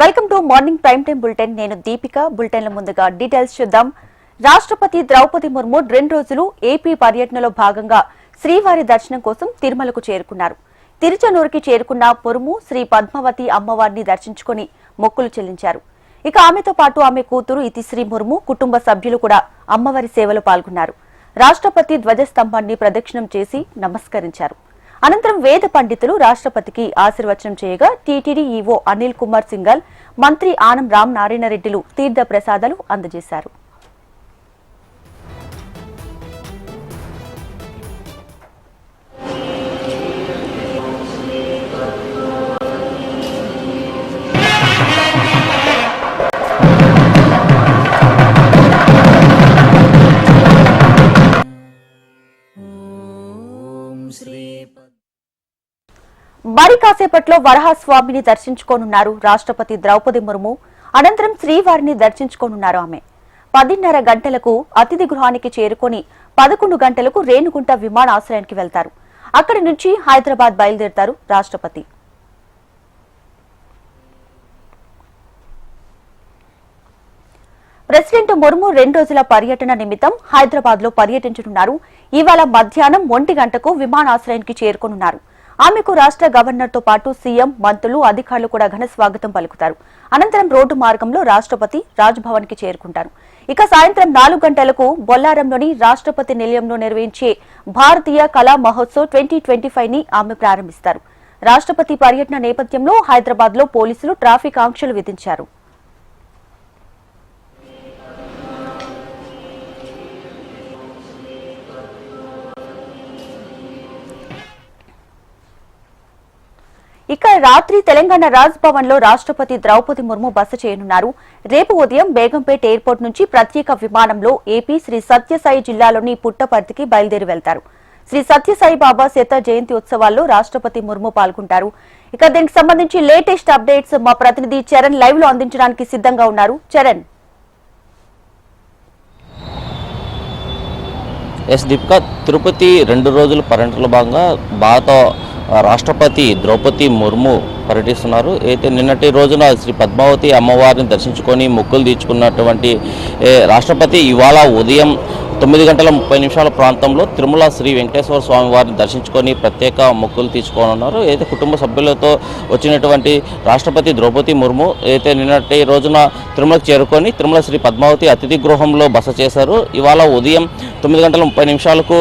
Welcome to morning prime time bulletin నేను దీపిక. బులెటిన్ల ముందుగా details చూద్దాం. రాష్ట్రపతి ద్రౌపది ముర్ము రెండు రోజులు ఏపీ పర్యటనలో భాగంగా శ్రీవారి దర్శనం కోసం తిరుమలకు చేరుకున్నారు. తిరుచనూరుకి చేరుకున్న ముర్ము శ్రీ పద్మావతి అమ్మవారిని దర్శించుకుని మొక్కులు చెల్లించారు. ఇక ఆమెతో పాటు ఆమె కూతురు ఇతిశ్రీ ముర్ము కుటుంబ సభ్యులు కూడా అమ్మవారి సేవలో పాల్గొన్నారు. రాష్ట్రపతి ధ్వజస్తంభాన్ని ప్రదక్షిణం చేసి నమస్కరించారు. అనంతరం వేద పండితులు రాష్ట్రపతికి ఆశీర్వచనం చేయగా టీటీడీ ఈవో అనిల్ కుమార్ సింగల్ మంత్రి ఆనం రామ్ నారాయణ రెడ్డిలు తీర్థ ప్రసాదాలు అందజేశారు. మరి కాసేపట్లో వరహస్వామిని దర్శించుకోనున్నారు రాష్ట్రపతి ద్రౌపది ముర్ము. అనంతరం శ్రీవారిని దర్శించుకోనున్నారు ఆమె. పదిన్నర గంటలకు అతిథి గృహానికి చేరుకొని పదకొండు గంటలకు రేణుగుంట విమానాశ్రయానికి వెళ్తారు. అక్కడి నుంచి హైదరాబాద్ బయలుదేరతారు రాష్ట్రపతి. ప్రెసిడెంట్ ముర్ము రెండు రోజుల పర్యటన నిమిత్తం హైదరాబాద్లో పర్యటించనున్నారు. ఇవాళ మధ్యాహ్నం ఒంటి గంటకు విమానాశ్రయానికి చేరుకోనున్నారు. ఆమెకు రాష్ట్ర గవర్నర్తో పాటు సీఎం మంత్రులు అధికారులు కూడా ఘన స్వాగతం పలుకుతారు. అనంతరం రోడ్డు మార్గంలో రాష్ట్రపతి రాజ్భవన్కి చేరుకుంటారు. ఇక సాయంత్రం నాలుగు గంటలకు బొల్లారంలోని రాష్ట్రపతి నిలయంలో నిర్వహించే భారతీయ కళా మహోత్సవ్ ట్వంటీ ట్వంటీ ఫైవ్ని ఆమె ప్రారంభిస్తారు. రాష్ట్రపతి పర్యటన నేపథ్యంలో హైదరాబాద్లో పోలీసులు ట్రాఫిక్ ఆంక్షలు విధించారు. ఇక రాత్రి తెలంగాణ రాజ్ భవన్లో రాష్ట్రపతి ద్రౌపది ముర్ము బస చేయనున్నారు. రేపు ఉదయం బేగంపేట ఎయిర్పోర్ట్ నుంచి ప్రత్యేక విమానంలో ఏపీ శ్రీ సత్యసాయి జిల్లాలోని పుట్టపర్తికి బయలుదేరి వెళ్తారు. శ్రీ సత్యసాయి బాబా శత జయంతి ఉత్సవాల్లో రాష్ట్రపతి ముర్ము పాల్గొంటారు. ఇక దీనికి సంబంధించి లేటెస్ట్ అప్డేట్స్ మా ప్రతినిధి చరణ్ లైవ్లో అందించడానికి సిద్ధంగా ఉన్నారు. చరణ్. ఎస్ దీపిక తిరుపతి రెండు రోజుల పర్యటనలో భాగంగా భారత రాష్ట్రపతి ద్రౌపది ముర్ము పర్యటిస్తున్నారు. అయితే నిన్నటి రోజున శ్రీ పద్మావతి అమ్మవారిని దర్శించుకొని మొక్కులు తీర్చుకున్నటువంటి రాష్ట్రపతి ఇవాళ ఉదయం తొమ్మిది గంటల ముప్పై నిమిషాల ప్రాంతంలో తిరుమల శ్రీ వెంకటేశ్వర స్వామి వారిని దర్శించుకొని ప్రత్యేక మొక్కులు తీసుకోనున్నారు అయితే కుటుంబ సభ్యులతో వచ్చినటువంటి రాష్ట్రపతి ద్రౌపది ముర్ము అయితే నిన్నటి రోజున తిరుమలకు చేరుకొని తిరుమల శ్రీ పద్మావతి అతిథి గృహంలో బస చేశారు. ఇవాళ ఉదయం తొమ్మిది గంటల ముప్పై నిమిషాలకు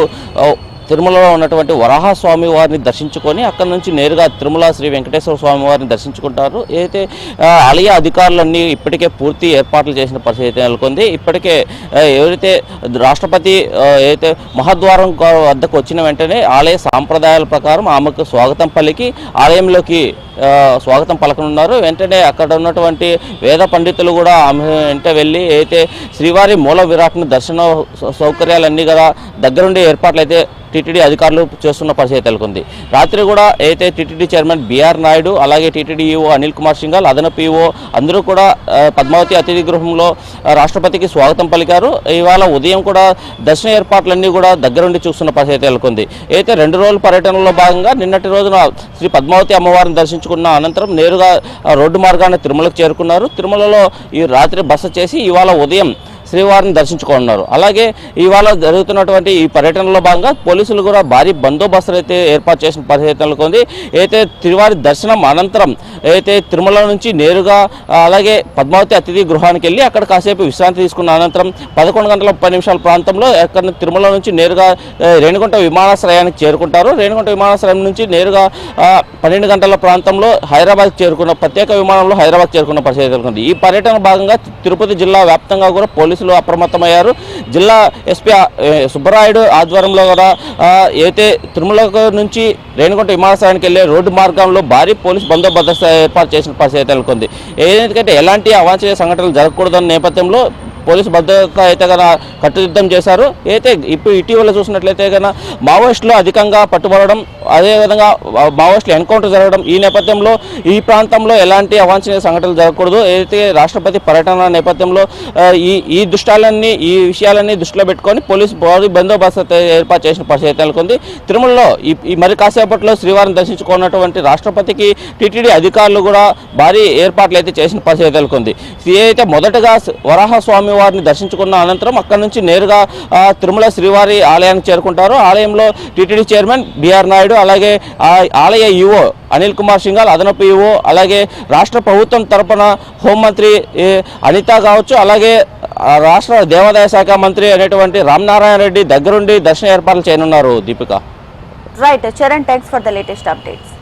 తిరుమలలో ఉన్నటువంటి వరాహస్వామి వారిని దర్శించుకొని అక్కడి నుంచి నేరుగా తిరుమల శ్రీ వెంకటేశ్వర స్వామి వారిని దర్శించుకుంటారు. అయితే ఆలయ అధికారులన్నీ ఇప్పటికే పూర్తి ఏర్పాట్లు చేసిన పరిస్థితి నెలకొంది. ఇప్పటికే ఎవరైతే రాష్ట్రపతి ఏదైతే మహద్వారం వద్దకు వచ్చిన వెంటనే ఆలయ సాంప్రదాయాల ప్రకారం ఆమెకు స్వాగతం పలికి ఆలయంలోకి స్వాగతం పలకనున్నారు. వెంటనే అక్కడ ఉన్నటువంటి వేద పండితులు కూడా ఆమె వెంట వెళ్ళి అయితే శ్రీవారి మూల విరాట్ను దర్శన సౌకర్యాలన్నీ కూడా దగ్గరుండి ఏర్పాట్లు అయితే టీటీడీ అధికారులు చేస్తున్న పరిస్థితి నెలకొంది. రాత్రి కూడా అయితే టీటీడీ చైర్మన్ బీఆర్ నాయుడు అలాగే టీటీడీ ఈఓ అనిల్ కుమార్ సింఘాల్ అదనపు ఈఓ అందరూ కూడా పద్మావతి అతిథి గృహంలో రాష్ట్రపతికి స్వాగతం పలికారు. ఇవాళ ఉదయం కూడా దర్శన ఏర్పాట్లన్నీ కూడా దగ్గరుండి చూస్తున్న పరిస్థితి నెలకొంది. అయితే రెండు రోజుల పర్యటనలో భాగంగా నిన్నటి రోజున శ్రీ పద్మావతి అమ్మవారిని దర్శించుకున్న అనంతరం నేరుగా రోడ్డు మార్గాన్ని తిరుమలకు చేరుకున్నారు. తిరుమలలో ఈ రాత్రి బస చేసి ఇవాళ ఉదయం శ్రీవారిని దర్శించుకోనున్నారు. అలాగే ఇవాళ జరుగుతున్నటువంటి ఈ పర్యటనలో భాగంగా పోలీసులు కూడా భారీ బందోబస్తులు అయితే ఏర్పాటు చేసిన పరిస్థితి నెలకొంది. అయితే తిరువారి దర్శనం అనంతరం అయితే తిరుమల నుంచి నేరుగా అలాగే పద్మావతి అతిథి గృహానికి వెళ్ళి అక్కడ కాసేపు విశ్రాంతి తీసుకున్న అనంతరం పదకొండు గంటల ముప్పై నిమిషాల ప్రాంతంలో అక్కడ తిరుమల నుంచి నేరుగా రేణుగుంట రేణిగుంట విమానాశ్రయానికి చేరుకుంటారు. రేణిగుంట విమానాశ్రయం నుంచి నేరుగా పన్నెండు గంటల ప్రాంతంలో హైదరాబాద్ చేరుకున్న ప్రత్యేక విమానంలో హైదరాబాద్ చేరుకున్న పరిస్థితి ఈ పర్యటన భాగంగా తిరుపతి జిల్లా వ్యాప్తంగా కూడా పోలీసులు అప్రమత్తమయ్యారు. జిల్లా ఎస్పీ సుబ్బరాయుడు ఆధ్వర్యంలో కూడా అయితే తిరుమల నుంచి రేణుకుంట విమానాశ్రయానికి వెళ్ళే రోడ్డు మార్గంలో భారీ పోలీస్ బందోబస్తు ఏర్పాటు చేసిన పరిస్థితి నెలకొంది. ఎందుకంటే ఎలాంటి అవాంఛనీయ సంఘటనలు జరగకూడదన్న నేపథ్యంలో పోలీసు భద్రత అయితే కనుక కట్టుదిద్దం చేశారు. అయితే ఇప్పుడు ఇటీవల చూసినట్లయితే కనుక మావోయిస్టులు అధికంగా పట్టుబడడం అదేవిధంగా మావోయిస్టులు ఎన్కౌంటర్ జరగడం ఈ నేపథ్యంలో ఈ ప్రాంతంలో ఎలాంటి అవాంఛనీయ సంఘటనలు జరగకూడదు. అయితే రాష్ట్రపతి పర్యటన నేపథ్యంలో ఈ ఈ దృష్టాలన్నీ ఈ విషయాలన్నీ దృష్టిలో పెట్టుకొని పోలీసు భారీ బందోబస్తు ఏర్పాటు చేసిన పరిస్థితి నెలకొంది. తిరుమలలో ఈ మరి కాసేపట్లో శ్రీవారిని దర్శించుకున్నటువంటి రాష్ట్రపతికి టీటీడీ అధికారులు కూడా భారీ ఏర్పాట్లు అయితే చేసిన పరిస్థితి నెలకొంది. అయితే మొదటగా వరాహస్వామి వరాహ దర్శించుకున్న అనంతరం అక్కడి నుంచి నేరుగా తిరుమల శ్రీవారి ఆలయానికి చేరుకుంటారు. ఆలయంలో టీటీడీ చైర్మన్ బిఆర్ నాయుడు అలాగే ఆలయ ఈవో అనిల్ కుమార్ సింగాల్ అదనపు ఈవో అలాగే రాష్ట్ర ప్రభుత్వం తరపున హోంమంత్రి ఏ, అనిత కావచ్చు అలాగే రాష్ట్ర దేవాదాయ శాఖ మంత్రి అనేటువంటి రామనారాయణ రెడ్డి దగ్గరుండి దర్శన ఏర్పాట్లు చేయనున్నారు Deepika. Right Charan thanks for the latest updates